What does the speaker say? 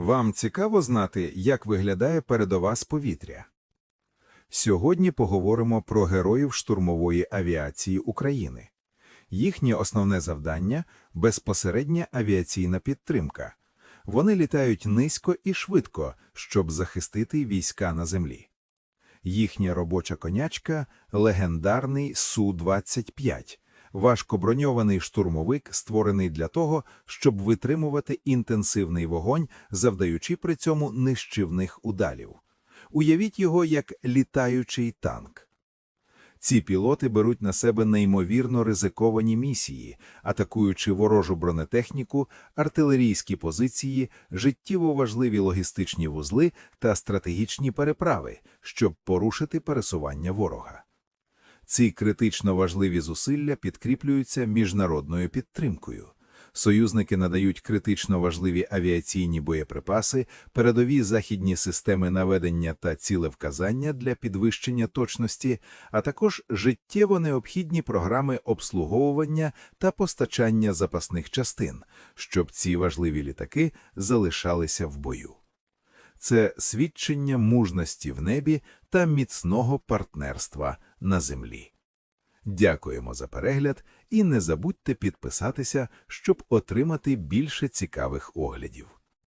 Вам цікаво знати, як виглядає передова з повітря? Сьогодні поговоримо про героїв штурмової авіації України. Їхнє основне завдання – безпосередня авіаційна підтримка. Вони літають низько і швидко, щоб захистити війська на землі. Їхня робоча конячка – легендарний Су-25, важкоброньований штурмовик, створений для того, щоб витримувати інтенсивний вогонь, завдаючи при цьому нищівних удалів. Уявіть його як літаючий танк. Ці пілоти беруть на себе неймовірно ризиковані місії, атакуючи ворожу бронетехніку, артилерійські позиції, життєво важливі логістичні вузли та стратегічні переправи, щоб порушити пересування ворога. Ці критично важливі зусилля підкріплюються міжнародною підтримкою. Союзники надають критично важливі авіаційні боєприпаси, передові західні системи наведення та цілевказання для підвищення точності, а також життєво необхідні програми обслуговування та постачання запасних частин, щоб ці важливі літаки залишалися в бою. Це свідчення мужності в небі та міцного партнерства на землі. Дякуємо за перегляд і не забудьте підписатися, щоб отримати більше цікавих оглядів.